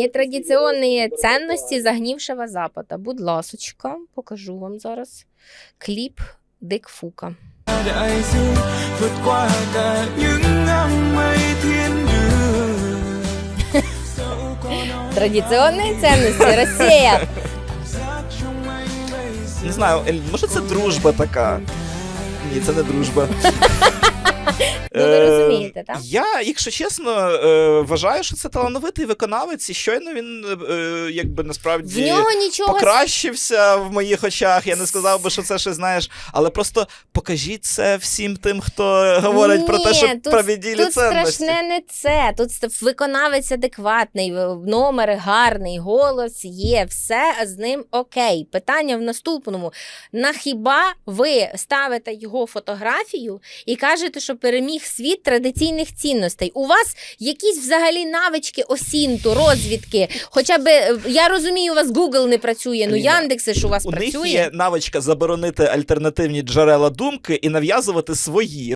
Нетрадиционные ценности загнившего Запада. Будь ласочка, покажу вам зараз кліп Дик Фука. đại dương vượt qua cả những năm mây thiên đường dẫu có nói Традиційні цінності Росія. Не знаю, може це дружба така? Ні, це не дружба. Ну, ви Е, розумієте, так? Я, якщо чесно, е, вважаю, що це талановитий виконавець, і щойно він е, якби В насправді нього нічого покращився в моїх очах. Я не сказав би, що це ще знаєш, але просто покажіть це всім тим, хто говорить про те, що тут- правіділі Тут цінності. страшне не це. Тут виконавець адекватний, в- номер гарний, голос є, все з ним окей. Питання в наступному: на хіба ви ставите його фотографію і кажете, що переміг світ традиційних цінностей? У вас якісь взагалі навички осінту, розвідки? Хоча б е, я розумію, у вас Google не працює, ну Яндекси ж у вас У працює. них є навичка заборонити альтернативні джерела думки і нав'язувати свої.